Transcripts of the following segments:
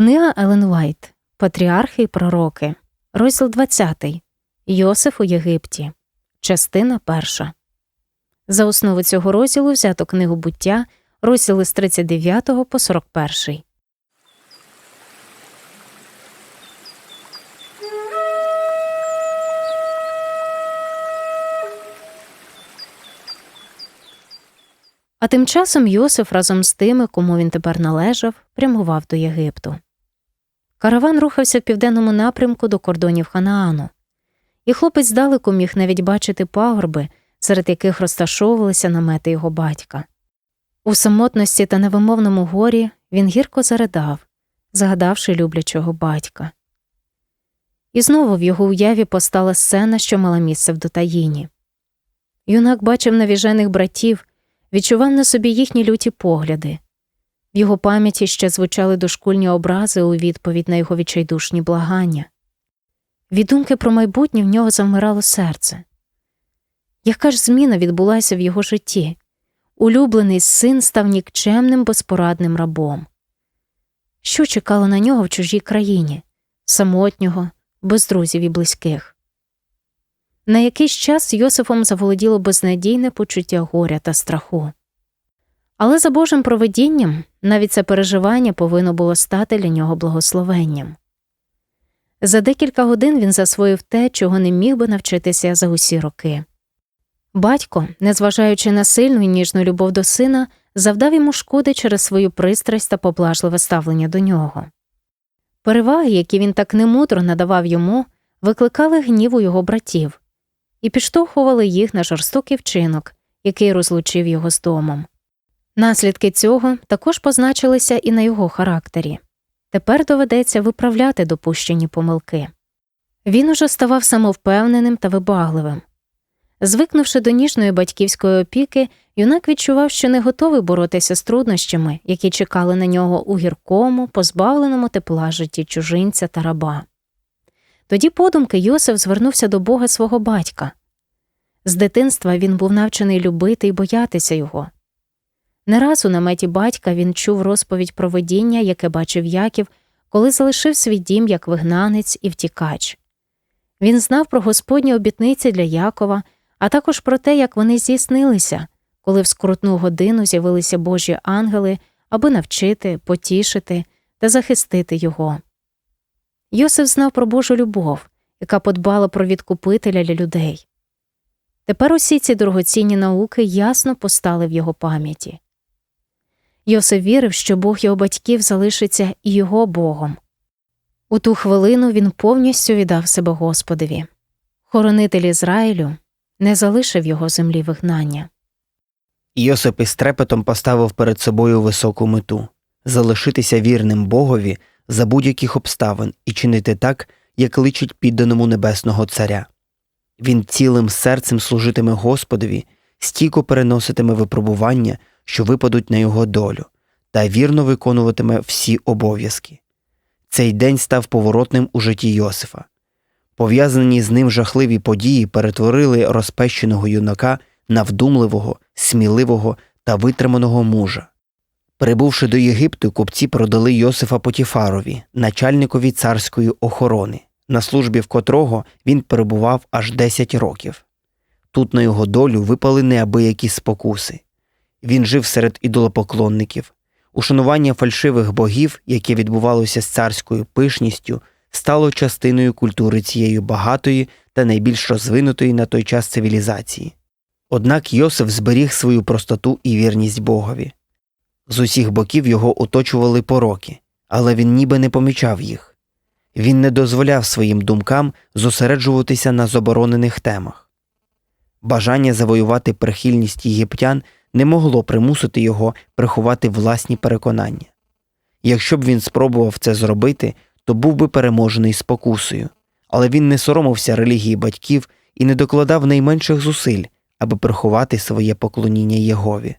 Книга Елен Вайт Патріархи і пророки, розділ 20. Йосиф у Єгипті, частина 1. За основу цього розділу взято книгу буття, розділи з 39 по 41. А тим часом Йосиф разом з тими, кому він тепер належав, прямував до Єгипту. Караван рухався в південному напрямку до кордонів Ханаану, і хлопець здалеку міг навіть бачити пагорби, серед яких розташовувалися намети його батька. У самотності та невимовному горі він гірко заридав, згадавши люблячого батька. І знову в його уяві постала сцена, що мала місце в Дотаїні. Юнак бачив навіжених братів, відчував на собі їхні люті погляди. В його пам'яті ще звучали дошкульні образи у відповідь на його відчайдушні благання. Від думки про майбутнє в нього завмирало серце. Яка ж зміна відбулася в його житті? Улюблений син став нікчемним безпорадним рабом. Що чекало на нього в чужій країні, самотнього, без друзів і близьких? На якийсь час Йосифом заволоділо безнадійне почуття горя та страху. Але за Божим проведінням навіть це переживання повинно було стати для нього благословенням. За декілька годин він засвоїв те, чого не міг би навчитися за усі роки. Батько, незважаючи на сильну і ніжну любов до сина, завдав йому шкоди через свою пристрасть та поблажливе ставлення до нього. Переваги, які він так немудро надавав йому, викликали гнів у його братів і підштовхували їх на жорстокий вчинок, який розлучив його з домом. Наслідки цього також позначилися і на його характері. Тепер доведеться виправляти допущені помилки. Він уже ставав самовпевненим та вибагливим. Звикнувши до ніжної батьківської опіки, юнак відчував, що не готовий боротися з труднощами, які чекали на нього у гіркому, позбавленому тепла житті чужинця та раба. Тоді подумки Йосиф звернувся до Бога свого батька. З дитинства він був навчений любити і боятися його. Не раз у наметі батька він чув розповідь про видіння, яке бачив Яків, коли залишив свій дім як вигнанець і втікач. Він знав про Господні обітниці для Якова, а також про те, як вони здійснилися, коли в скрутну годину з'явилися Божі ангели, аби навчити, потішити та захистити його. Йосиф знав про Божу любов, яка подбала про відкупителя для людей. Тепер усі ці дорогоцінні науки ясно постали в його пам'яті. Йосиф вірив, що Бог його батьків залишиться і його Богом. У ту хвилину він повністю віддав себе Господові. Хоронитель Ізраїлю не залишив його землі вигнання. Йосип із трепетом поставив перед собою високу мету залишитися вірним Богові за будь-яких обставин і чинити так, як личить підданому небесного царя. Він цілим серцем служитиме Господові, стійко переноситиме випробування, що випадуть на його долю, та вірно виконуватиме всі обов'язки. Цей день став поворотним у житті Йосифа. Пов'язані з ним жахливі події перетворили розпещеного юнака на вдумливого, сміливого та витриманого мужа. Прибувши до Єгипту, купці продали Йосифа Потіфарові, начальникові царської охорони, на службі в котрого він перебував аж 10 років. Тут на його долю випали неабиякі спокуси. Він жив серед ідолопоклонників. Ушанування фальшивих богів, яке відбувалося з царською пишністю, стало частиною культури цієї багатої та найбільш розвинутої на той час цивілізації. Однак Йосиф зберіг свою простоту і вірність Богові. З усіх боків його оточували пороки, але він ніби не помічав їх. Він не дозволяв своїм думкам зосереджуватися на заборонених темах. Бажання завоювати прихильність єгиптян не могло примусити його приховати власні переконання. Якщо б він спробував це зробити, то був би переможений спокусою, але він не соромився релігії батьків і не докладав найменших зусиль, аби приховати своє поклоніння Єгові.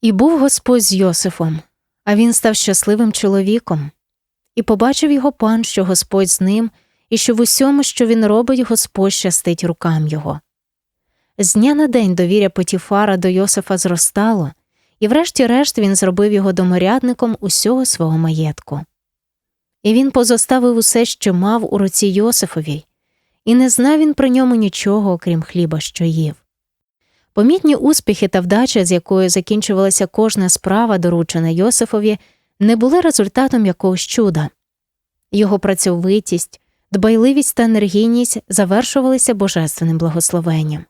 І був Господь з Йосифом, а він став щасливим чоловіком, і побачив його пан, що Господь з ним, і що в усьому, що він робить, Господь щастить рукам його. З дня на день довіря Потіфара до Йосифа зростало, і врешті-решт він зробив його доморядником усього свого маєтку. і він позоставив усе, що мав у руці Йосифовій, і не знав він про ньому нічого, окрім хліба, що їв. Помітні успіхи та вдача, з якою закінчувалася кожна справа, доручена Йосифові, не були результатом якогось чуда. Його працьовитість, дбайливість та енергійність завершувалися божественним благословенням.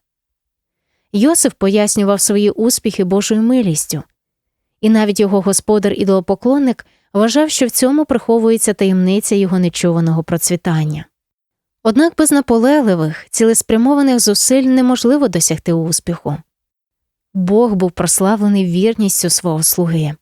Йосиф пояснював свої успіхи Божою милістю, і навіть його господар ідолопоклонник вважав, що в цьому приховується таємниця його нечуваного процвітання. Однак без наполегливих, цілеспрямованих зусиль неможливо досягти успіху. Бог був прославлений вірністю свого слуги.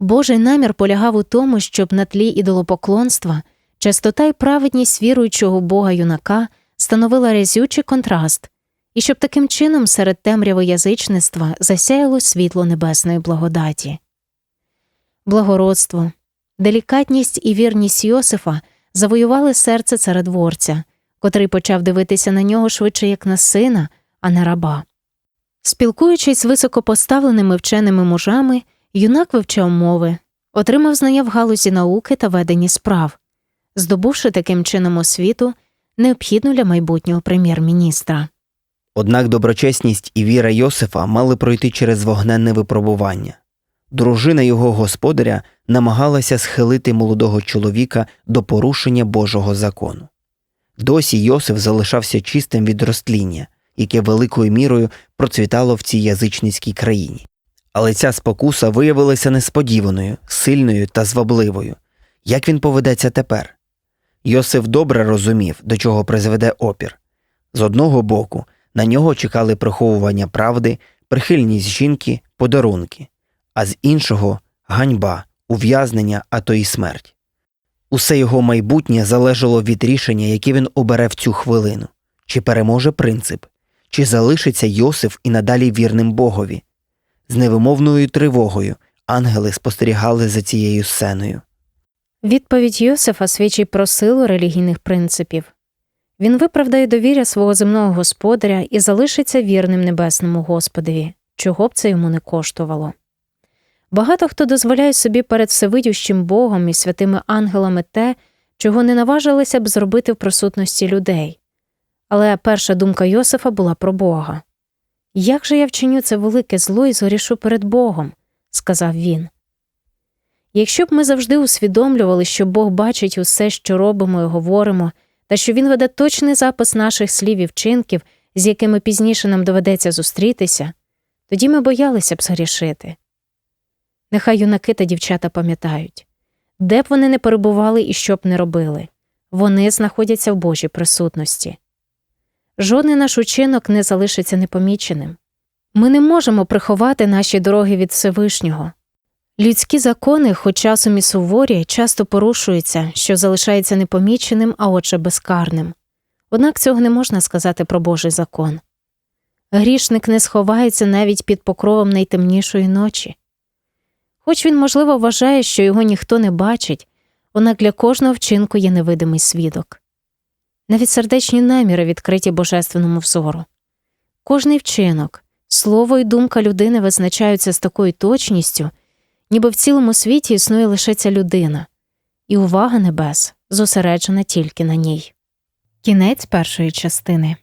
Божий намір полягав у тому, щоб на тлі ідолопоклонства чистота й праведність віруючого Бога юнака становила разючий контраст, і щоб таким чином серед темряви язичництва засяяло світло небесної благодаті. Благородство, делікатність і вірність Йосифа завоювали серце царедворця, котрий почав дивитися на нього швидше як на сина, а не раба. Спілкуючись з високопоставленими вченими мужами, юнак вивчав мови, отримав знання в галузі науки та ведення справ, здобувши таким чином освіту, необхідну для майбутнього прем'єр-міністра. Однак доброчесність і віра Йосифа мали пройти через вогненне випробування. Дружина його господаря намагалася схилити молодого чоловіка до порушення Божого закону. Досі Йосиф залишався чистим від розтління, яке великою мірою процвітало в цій язичницькій країні. Але ця спокуса виявилася несподіваною, сильною та звабливою. Як він поведеться тепер? Йосиф добре розумів, до чого призведе опір. З одного боку, на нього чекали приховування правди, прихильність жінки, подарунки, а з іншого ганьба, ув'язнення, а то й смерть. Усе його майбутнє залежало від рішення, яке він обере в цю хвилину чи переможе принцип, чи залишиться Йосиф і надалі вірним Богові. З невимовною тривогою ангели спостерігали за цією сценою. Відповідь Йосифа свідчить про силу релігійних принципів. Він виправдає довір'я свого земного господаря і залишиться вірним небесному Господові, чого б це йому не коштувало. Багато хто дозволяє собі перед всевидющим Богом і святими ангелами те, чого не наважилися б зробити в присутності людей. Але перша думка Йосифа була про Бога. Як же я вчиню це велике зло і згорішу перед Богом? сказав він. Якщо б ми завжди усвідомлювали, що Бог бачить усе, що робимо і говоримо, та що Він веде точний запис наших слів і вчинків, з якими пізніше нам доведеться зустрітися, тоді ми боялися б згрішити. Нехай юнаки та дівчата пам'ятають, де б вони не перебували і що б не робили, вони знаходяться в Божій присутності. Жодний наш учинок не залишиться непоміченим. Ми не можемо приховати наші дороги від Всевишнього. Людські закони, хоч часом і суворі, часто порушуються, що залишається непоміченим, а отже безкарним. Однак цього не можна сказати про Божий закон. Грішник не сховається навіть під покровом найтемнішої ночі. Хоч він, можливо, вважає, що його ніхто не бачить, однак для кожного вчинку є невидимий свідок. Навіть сердечні наміри відкриті божественному взору. Кожний вчинок, слово і думка людини визначаються з такою точністю, ніби в цілому світі існує лише ця людина, і увага небес зосереджена тільки на ній. Кінець першої частини.